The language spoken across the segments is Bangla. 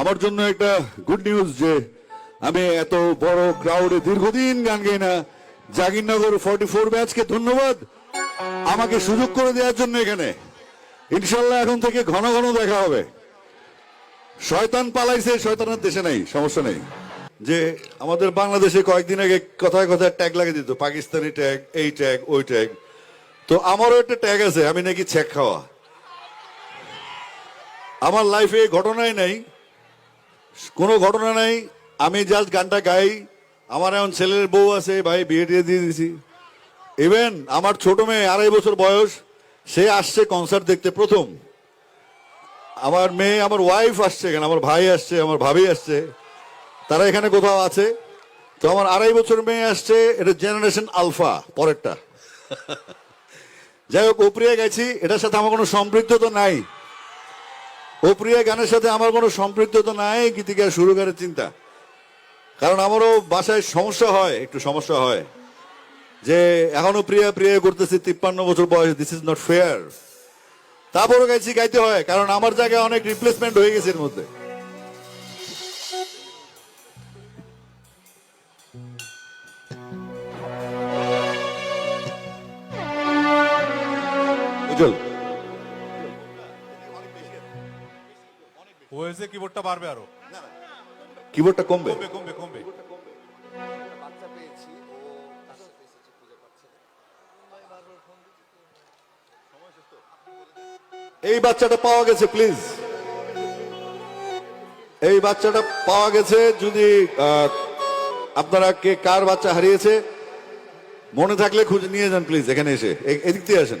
আমার জন্য একটা গুড নিউজ যে, আমি এত বড় ক্রাউডে দীর্ঘদিন গান গাই না। জাগিরনগর ফর্টি ফোর ব্যাচকে ধন্যবাদ। আমাকে সুযোগ করে দেওয়ার জন্য এখানে। ইনশাল্লাহ এখন থেকে ঘন ঘন দেখা হবে। শয়তান পালাইছে, শয়তানের দেশে নাই, সমস্যা নেই। যে আমাদের বাংলাদেশে কয়েকদিন আগে কথায় কথায় ট্যাগ লাগিয়ে দিত, পাকিস্তানি ট্যাগ এই ট্যাগ ওই ট্যাগ তো আমারও একটা ট্যাগ আছে, আমি নাকি ছেক খাওয়া। আমার লাইফে ঘটনাই নাই। কোনো ঘটনা নাই, আমি জাস্ট গানটা গাই। আমার এখন ছেলের বউ আছে, ভাই, বিয়ে টিয়ে দিয়ে দিয়েছি ইভেন আমার ছোট মেয়ে, আড়াই বছর বয়স, সে আসছে কনসার্ট দেখতে প্রথম। আমার মেয়ে, আমার ওয়াইফ আসছে এখানে, আমার ভাই আসছে, আমার ভাবি আসছে। তারা এখানে কোথাও আছে? তো আমার আড়াই বছর মেয়ে আসছে, এটা জেনারেশন আলফা পরেরটা। যাই হোক ওপ্রিয়া গেছি, এটার সাথে আমার কোনো সম্পৃক্ততা নাই। ওপ্রিয়া গানের সাথে আমার কোনো সম্পৃক্ততা নাই গীতিকা শুরু করে চিন্তা। কারণ আমারও বাসায় সমস্যা হয়, একটু সমস্যা হয়। যে এখনও প্রিয়া প্রিয়া করতেছি, তিপ্পান্ন বছর বয়স দিস ইজ নট ফেয়ার তারপরও গাইছি, গাইতে হয়, কারণ আমার জায়গায় অনেক রিপ্লেসমেন্ট হয়ে গেছে এর মধ্যে। উজ্জ্বল। হয়েছে কিবোর্ডটা বাড়বে আরও। কিবোর্ডটা কমবে? কমবে কমবে কমবে। এই বাচ্চাটা পাওয়া গেছে প্লিজ এই বাচ্চাটা পাওয়া গেছে যদি আহ, আপনারা কে কার বাচ্চা হারিয়েছে মনে থাকলে খুঁজে নিয়ে যান প্লিজ এখানে এসে। এদিক দিয়ে আসেন।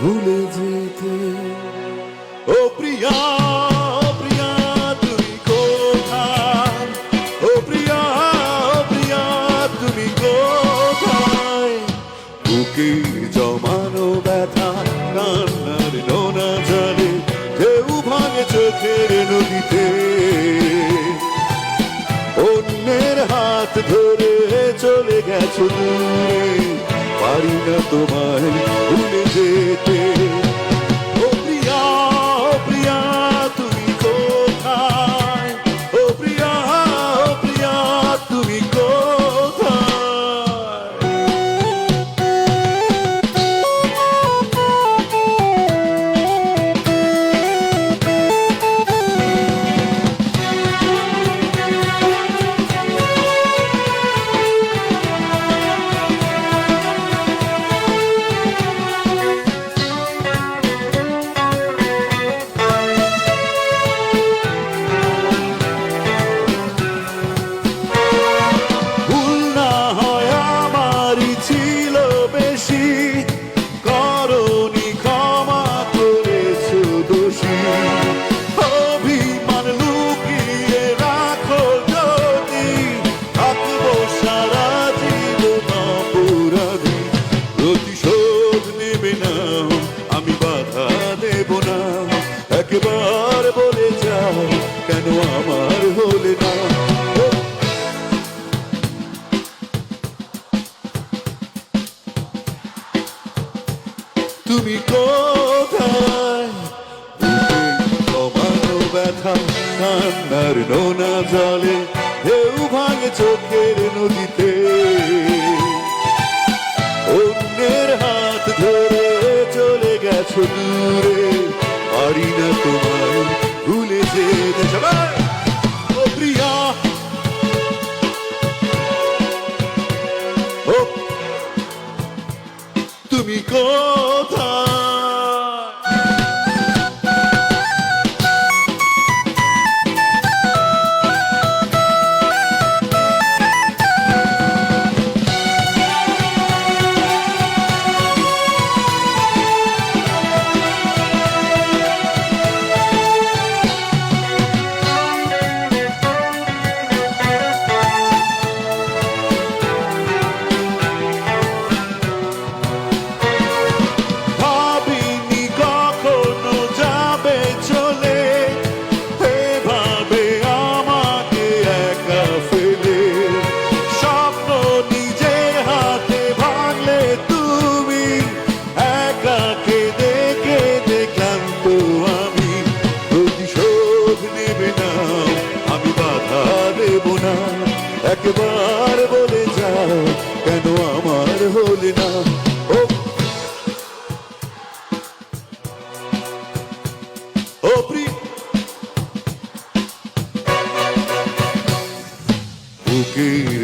ভুলে যেতে। ও প্রিয়া প্রিয়া, তুমি কোথায়? ও প্রিয়া প্রিয়া, তুমি কোথায়? বুকে জমানো ব্যথা, কান্নার নোনা জলে, ঢেউ ভাঙে চোখের নদীতে। অন্যের হাত ধরে চলে গেছো দূরে। পারি না তোমায় ভুলে যেতে। তুমি কোথায়? নোনা জলে ঢেউ ভাঙে চোখের নদীতে। অন্যের হাত ধরে চলে গেছো দূরে, পারি না তোমার ভুলে যেতে। সবাই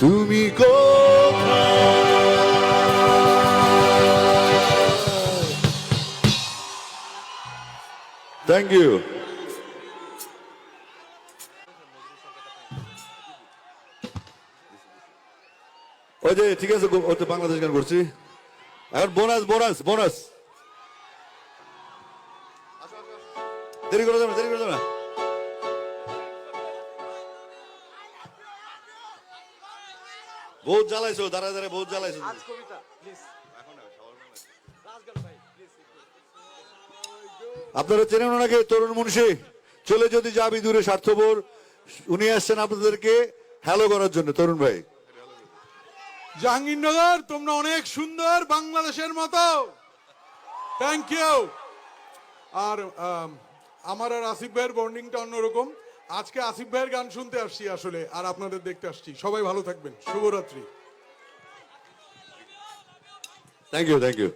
তুমি কোথায়? থ্যাংক ইউ ওই যে, ঠিক আছে বাংলাদেশ গান করছি। এখন বোনাস বোনাস বোনাস। বহুত জ্বালাইছো দাঁড়া দাঁড়ায় বহুত জ্বালাইছো আপনারা চেনেন ওনাকে তরুণ মুন্সি। চলে যদি যাবি দূরে স্বার্থপর। উনি আসছেন আপনাদেরকে হ্যালো করার জন্য তরুণ ভাই। জাহাঙ্গীরনগর তোমরা অনেক সুন্দর বাংলাদেশের মতো। থ্যাংক ইউ আর আম, আমার আর আসিফ ভাইয়ের বন্ডিংটা অন্যরকম। আজকে আসিফ ভাইয়ের গান শুনতে আসছি আসলে, আর আপনাদের দেখতে আসছি। সবাই ভালো থাকবেন। শুভরাত্রি। Thank you thank you